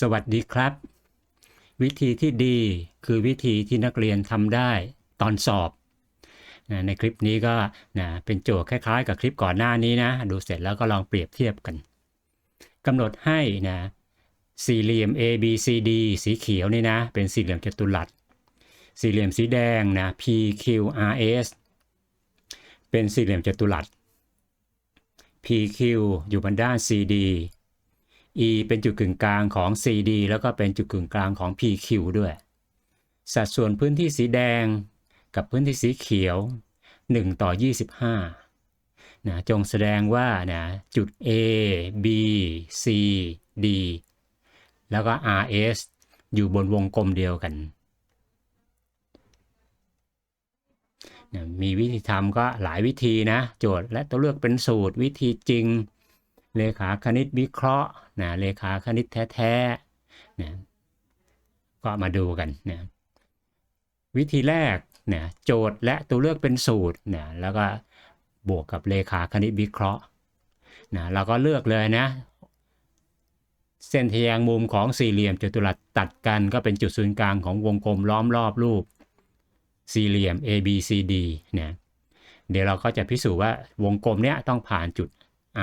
สวัสดีครับ วิธีที่ดีคือวิธีที่นักเรียนทำได้ตอนสอบนะในคลิปนี้ก็นะเป็นโจทย์คล้ายๆ กับคลิปก่อนหน้านี้นะ ดูเสร็จแล้วก็ลองเปรียบเทียบกันกำหนดให้นะสี่เหลี่ยม A B C D สีเขียวนี่นะ เป็นสี่เหลี่ยมจัตุรัส สี่เหลี่ยมสีแดงนะ P Q R S เป็นสี่เหลี่ยมจัตุรัส PQ อยู่บนด้าน CD E เป็นจุดกึ่งกลางของ CD แล้วก็เป็นจุดกึ่งกลางของ PQ ด้วย สัดส่วนพื้นที่สีแดงกับพื้นที่สีเขียว 1 ต่อ 25นะจงแสดงว่านะจุด A B C D แล้วก็ RS อยู่บนวงกลมเดียวกันนะมีวิธีทำก็หลายวิธีนะ โจทย์และตัวเลือกเป็นสูตรวิธีจริง เลขาคณิตวิเคราะห์นะเลขาคณิตแท้ๆนะก็มาดูกันนะวิธีแรกนะโจทย์และตัวเลือกเป็นสูตรนะแล้วก็บวกกับเลขาคณิตวิเคราะห์นะเราก็เลือกเลยนะ เส้นทแยงมุมของสี่เหลี่ยมจัตุรัสตัดกันก็เป็นจุดศูนย์กลางของวงกลมล้อมรอบรูปสี่เหลี่ยม A B C D นะเดี๋ยวเราก็จะพิสูจน์ว่าวงกลมเนี้ยต้องผ่านจุด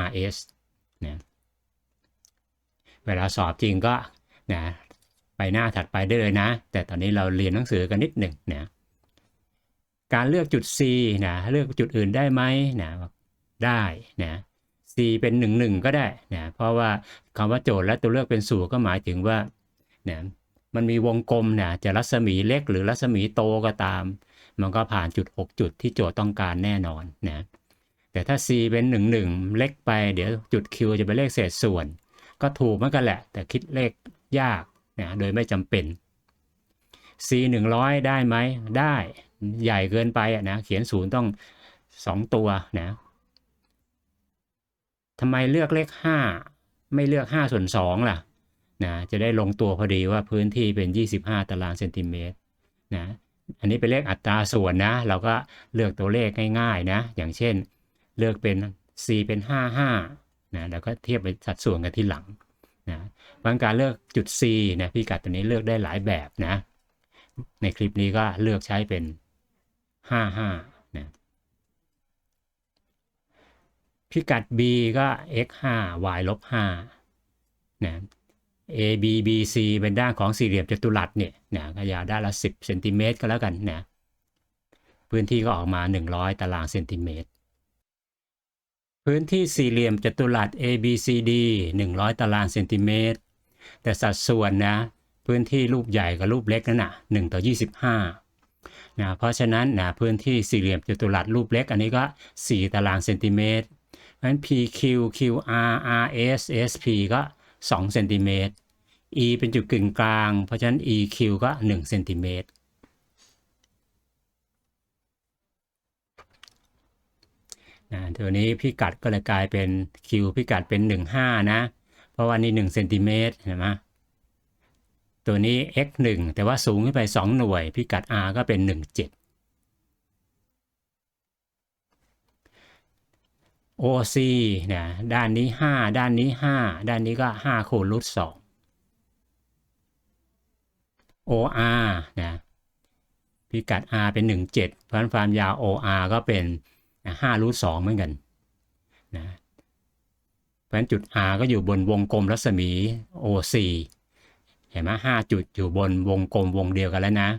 RS นะเวลาสอบจริงก็นะไปหน้าถัดไปได้เลยนะ แต่ตอนนี้เราเรียนหนังสือกันนิดหนึ่งนะการเลือกจุด C นะเลือกจุดอื่นได้ไหมนะได้นะ C เป็น1 1ก็ได้นะเพราะว่าคำว่าโจทย์และตัวเลือกเป็นสูตรก็หมายถึงว่านะมันมีวงกลมนะจะรัศมีเล็กหรือรัศมีโตก็ตาม มันก็ผ่านจุด 6 จุดที่โจทย์ต้องการแน่นอนนะ แต่ถ้า C เป็น1 1 เล็กไป เดี๋ยวจุด Q จะเป็นเลขเศษส่วน ก็ถูกเหมือนกันแหละ แต่คิดเลขยากนะโดยไม่จำเป็น C 100 ได้ไหมได้ใหญ่เกินไปอะนะเขียนศูนย์ต้อง 2 ตัวนะทำไมเลือกเลข 5 ไม่เลือก 5 ส่วน2ล่ะนะจะได้ลงตัวพอดีว่าพื้นที่เป็น 25 ตารางเซนติเมตรนะอันนี้เป็นเลขอัตราส่วนนะ เราก็เลือกตัวเลขง่ายๆนะ อย่างเช่น เลือกเป็น c เป็น 55นะแล้วก็เทียบเป็นสัดส่วนกันที่หลังนะบางการเลือกจุด c นะพิกัดตัวนี้เลือกได้หลายแบบนะในคลิปนี้ก็เลือกใช้เป็น 55นะพิกัด b ก็ x 5 y ลบ5นะ A B B C เป็นด้านของสี่เหลี่ยมจัตุรัสเนี่ยนะก็ยาวด้านละ 10เซนติเมตรก็แล้วกันนะพื้นที่ก็ออกมา 100 ตารางเซนติเมตร พื้นที่สี่เหลี่ยมจัตุรัส A B C D 100 ตารางเซนติเมตร แต่สัดส่วนนะ พื้นที่รูปใหญ่กับรูปเล็กนั่นนะ1ต่อ 25 นะ เพราะฉะนั้นนะพื้นที่สี่เหลี่ยมจัตุรัสรูปเล็ก อันนี้ก็ 4 ตารางเซนติเมตรเพราะฉะนั้น PQ QR RS SP ก็ 2 เซนติเมตร E เป็นจุดกึ่งกลาง เพราะฉะนั้น EQ ก็1เซนติเมตร นะตัวนี้พิกัดก็เลยกลายเป็น Q พิกัดเป็น 15 นะ เพราะว่านี่1เซนติเมตรเห็นไหมตัวนี้ x 1แต่ว่าสูงขึ้นไป 2 หน่วย พิกัด r ก็เป็น 17 OC นะด้านนี้ 5 ด้านนี้ 5 ด้านนี้ก็ 5 คูณรูท2 OR นะพิกัด R เป็น 17 เพราะฉะนั้นความยาว OR ก็เป็น 5รูท2เหมือนกันนะเพราะฉะนั้นจุด R ก็อยู่บนวงกลมรัศมี OC เห็นไหม5จุดอยู่บนวงกลมวงเดียวกันแล้วนะ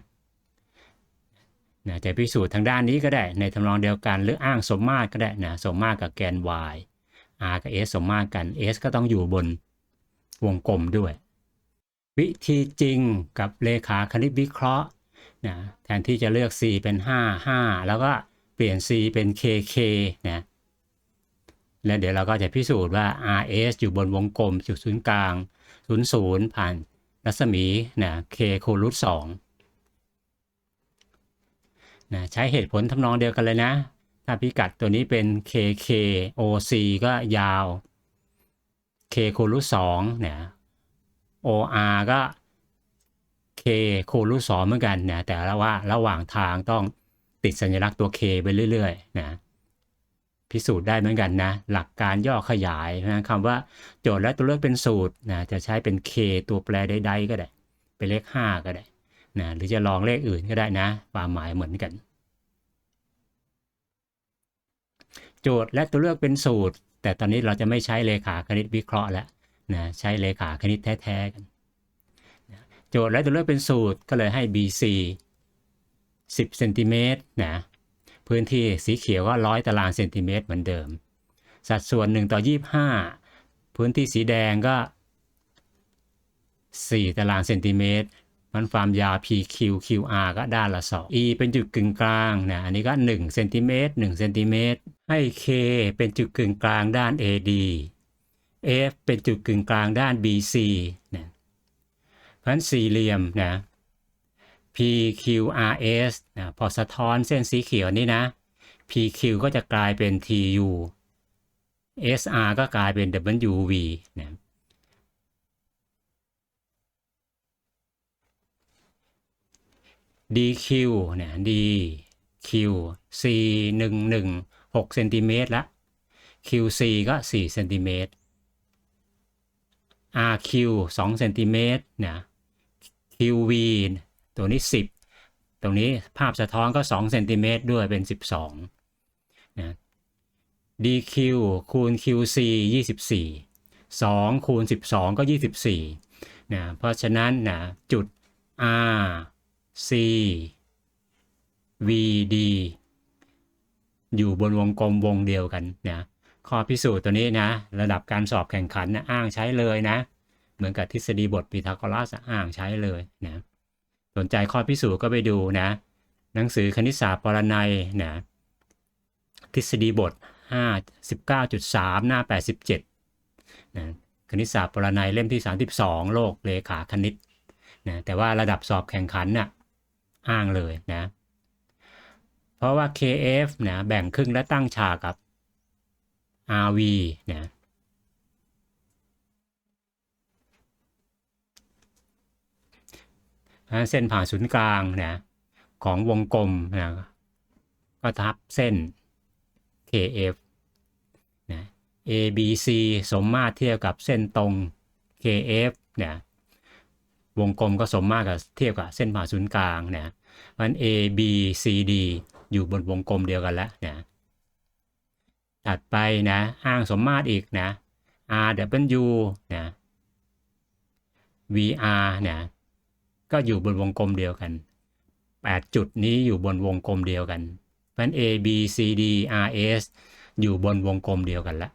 นะจะพิสูจน์ทางด้านนี้ก็ได้ในทำนองเดียวกันหรืออ้างสมมาตรก็ได้นะสมมาตรกับแกน y r กับ s สมมาตรกัน s ก็ต้องอยู่บนวงกลมด้วย วิธีจริงกับเลขาคณิตวิเคราะห์นะแทนที่จะเลือก c เป็น 5 5 แล้วก็ เปลี่ยน c เป็น kk นะแล้วเดี๋ยวเราก็จะพิสูจน์ว่า rs อยู่บนวงกลมจุดศูนย์กลาง 0 0 ผ่านรัศมีนะ k คูณรูท2นะใช้เหตุผลทำนองเดียวกันเลยนะ ถ้าพิกัดตัวนี้เป็น KK OC ก็ยาว K คูณรูท2เนี่ย OR ก็ K คูณรูท2เหมือนกันนะแต่ละว่าระหว่างทางต้อง ติดสัญลักษณ์ตัว K ไปเรื่อยๆนะพิสูจน์ได้เหมือนกันนะ หลักการย่อขยายนะคำว่าโจทย์และตัวเลือกเป็นสูตรนะจะใช้เป็น k ตัวแปรใดๆก็ได้ เป็นเลข 5 ก็ได้นะหรือจะลองเลขอื่นก็ได้นะ ความหมายเหมือนกัน โจทย์และตัวเลือกเป็นสูตร แต่ตอนนี้เราจะไม่ใช้เลขาคณิตวิเคราะห์แล้วนะใช้เลขาคณิตแท้ๆกันโจทย์และตัวเลือกเป็นสูตรก็เลยให้ BC 10เซนติเมตรนะพื้นที่สีเขียวก็ร้อยตารางเซนติเมตรเหมือนเดิม สัดส่วน 1 ต่อ 25 พื้นที่สีแดงก็ 4 ตารางเซนติเมตรมันความยาว PQ QR ก็ด้านละ 2 E เป็นจุดกึ่งกลางนะอันนี้ก็1เซนติเมตร1เซนติเมตรให้ K เป็นจุดกึ่งกลางด้าน AD F เป็นจุดกึ่งกลางด้าน BC นะเพราะฉะนั้นสี่เหลี่ยมนะ PQRS นะพอสะท้อนเส้นสีเขียวนี้นะ PQ ก็จะกลายเป็น TU SR ก็กลายเป็น WV นะ DQ เนี่ย DQ C 1 1 6เซนติเมตรละ QC ก็4เซนติเมตร RQ 2เซนติเมตรเนะ QV ตัวนี้ 10 ตรงนี้ภาพสะท้อนก็2เซนติเมตรด้วยเป็น 12นะ DQ คูณ QC 24 2 คูณ 12 ก็ 24นะเพราะฉะนั้นนะจุด R C V D อยู่บนวงกลมวงเดียวกันนะข้อพิสูจน์ตัวนี้นะ ระดับการสอบแข่งขันนะอ้างใช้เลยนะ เหมือนกับทฤษฎีบทพีทาโกรัสอ้างใช้เลยนะ สนใจข้อพิสูจน์ก็ไปดูนะ หนังสือคณิตศาสตร์ปรนัยนะทฤษฎีบท 5 19.3 หน้า 87นะคณิตศาสตร์ปรนัยเล่มที่ 32 โลกเลขาคณิตนะแต่ว่าระดับสอบแข่งขันน่ะอ้างเลยนะ เพราะว่า KF นะแบ่งครึ่งและตั้งฉากกับ RV นะ เส้นผ่าศูนย์กลางนะของวงกลมนะก็ทับเส้น KF นะ ABC สมมาตรเทียบกับเส้นตรง KF นะวงกลมก็สมมาตรกับเทียบกับเส้นผ่าศูนย์กลางนะมัน A B C D อยู่บนวงกลมเดียวกันแล้วนะถัดไปนะอ้างสมมาตรอีกนะ R W นะ VR นะ ก็อยู่บนวงกลมเดียวกัน 8 จุดนี้อยู่บนวงกลมเดียวกันเพราะนั้น A B C D R S อยู่บนวงกลมเดียวกันละ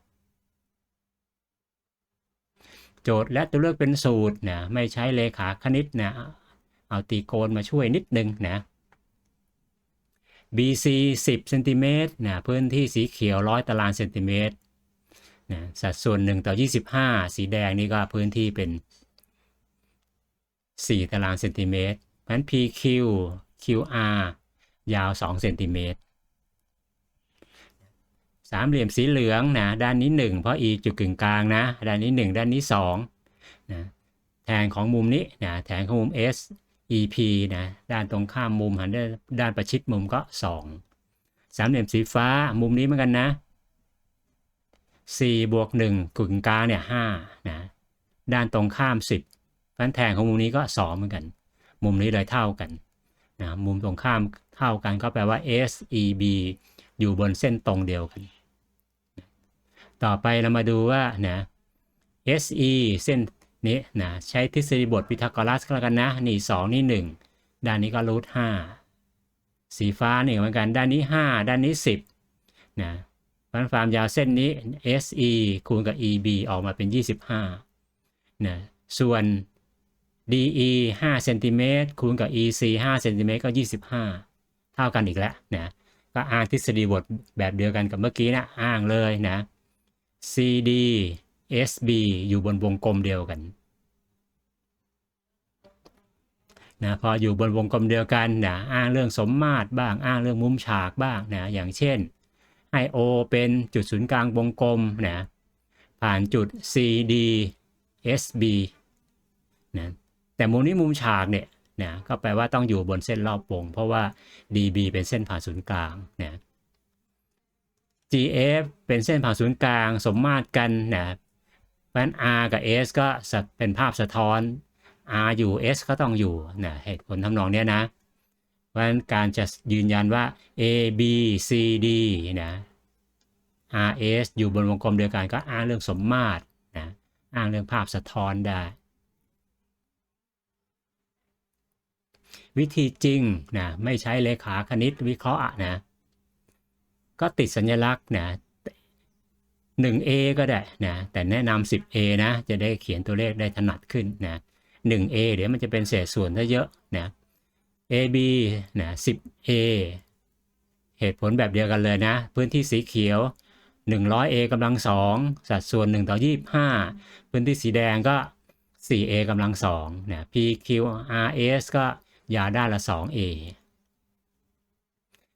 โจทย์และตัวเลือกเป็นสูตรนะไม่ใช้เลขาคณิตนะเอาตีโกนมาช่วยนิดนึงนะ BC 10เซนติเมตรนะพื้นที่สีเขียวร้อยตารางเซนติเมตรนะสัดส่วน 1 ต่อ 25 สีแดงนี่ก็พื้นที่เป็น 4 ตารางเซนติเมตรเพราะฉะนั้น PQ QR ยาว2เซนติเมตรสามเหลี่ยมสีเหลืองนะด้านนี้ 1 เพราะ E จุดกึ่งกลางนะด้านนี้ 1 ด้านนี้2นะแทนของมุมนี้นะแทนของมุม S EP นะด้านตรงข้ามมุมหันด้านด้านประชิดมุมก็ 2 สามเหลี่ยมสีฟ้ามุมนี้เหมือนกันนะ4บวก1กึ่งกลางเนี่ย5นะด้านตรงข้าม 10 พันแทนของมุมนี้ก็ 2 เหมือนกัน มุมนี้เลยเท่ากันนะมุมตรงข้ามเท่ากันก็แปลว่า SEB อยู่บนเส้นตรงเดียวกัน ต่อไปเรามาดูว่านะ SE เส้นนี้นะใช้ทฤษฎีบทพีทาโกรัสกันนะ นี่ 2 นี่ 1 ด้านนี้ก็รูท5สีฟ้านี่เหมือนกัน ด้านนี้ 5 ด้านนี้ 10นะพันความยาวเส้นนี้ SE คูณกับ EB ออกมาเป็น 25นะส่วน DE 5เซนติเมตรคูณกับ EC 5เซนติเมตรก็ 25 เท่ากันอีกแล้วนะก็อ้างทฤษฎีบทแบบเดียวกันกับเมื่อกี้นะอ้างเลยนะ CD SB อยู่บนวงกลมเดียวกันนะพออยู่บนวงกลมเดียวกันนะอ้างเรื่องสมมาตรบ้างอ้างเรื่องมุมฉากบ้างนะอย่างเช่นให้ O เป็นจุดศูนย์กลางวงกลมนะผ่านจุด CD SB นะ แต่มุมนี้มุมฉากเนี่ยนะก็แปลว่าต้องอยู่บนเส้นรอบวง เพราะว่า DB เป็นเส้นผ่านศูนย์กลางนะ GF เป็นเส้นผ่าศูนย์กลาง สมมาตรกันนะเพราะฉะนั้น R กับ S ก็สะเป็นภาพสะท้อน R อยู่ S ก็ต้องอยู่นะเหตุผลทำนองเนี้ยนะเพราะฉะนั้นการจะยืนยันว่า A B C D นะ R S อยู่บนวงกลมเดียวกันก็อ้างเรื่องสมมาตรนะอ้างเรื่องภาพสะท้อนได้ วิธีจริงนะไม่ใช้เลขาคณิตวิเคราะห์นะก็ติดสัญลักษณ์นะ 1A ก็ได้นะแต่แนะนำ 10A นะจะได้เขียนตัวเลขได้ถนัดขึ้นนะ 1A เดี๋ยวมันจะเป็นเศษส่วนซะเยอะนะ AB นะ 10A เหตุผลแบบเดียวกันเลยนะ พื้นที่สีเขียว 100A กำลังสองสัดส่วน 1 ต่อ 25 พื้นที่สีแดงก็ 4A กำลังสองนะ PQRS ก็ ยาด้านละ 2A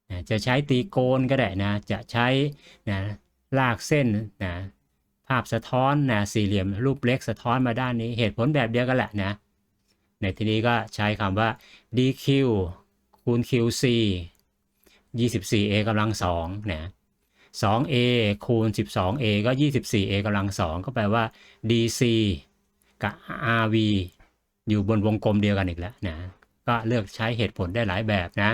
นะจะใช้ตีโกนก็ได้นะ จะใช้นะลากเส้นนะภาพสะท้อนนะสี่เหลี่ยมรูปเล็กสะท้อนมาด้านนี้ เหตุผลแบบเดียวกันแหละนะ ในที่นี้ก็ใช้คำว่า dq คูณ qc 24a กำลังสองนะ 2a คูณ 12a ก็ 24a กำลังสองก็แปลว่า dc กับ rv อยู่บนวงกลมเดียวกันอีกแล้วนะ ก็เลือกใช้เหตุผลได้หลายแบบนะ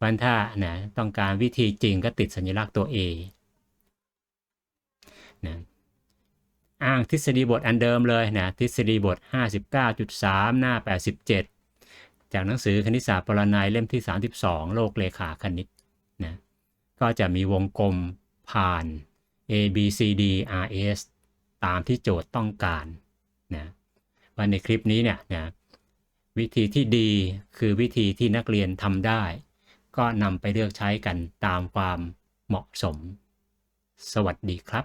วันถ้านะต้องการวิธีจริงก็ติดสัญลักษณ์ตัว a นะอ้างทฤษฎีบทอันเดิมเลยนะทฤษฎีบท 59.3 หน้า 87 จากหนังสือคณิตศาสตร์ปรนัยเล่มที่ 32 โลกเลขาคณิตนะก็จะมีวงกลมผ่าน A B C D R S ตามที่โจทย์ต้องการนะวันในคลิปนี้เนี่ยนะ วิธีที่ดีคือวิธีที่นักเรียนทำได้ ก็นำไปเลือกใช้กันตามความเหมาะสม สวัสดีครับ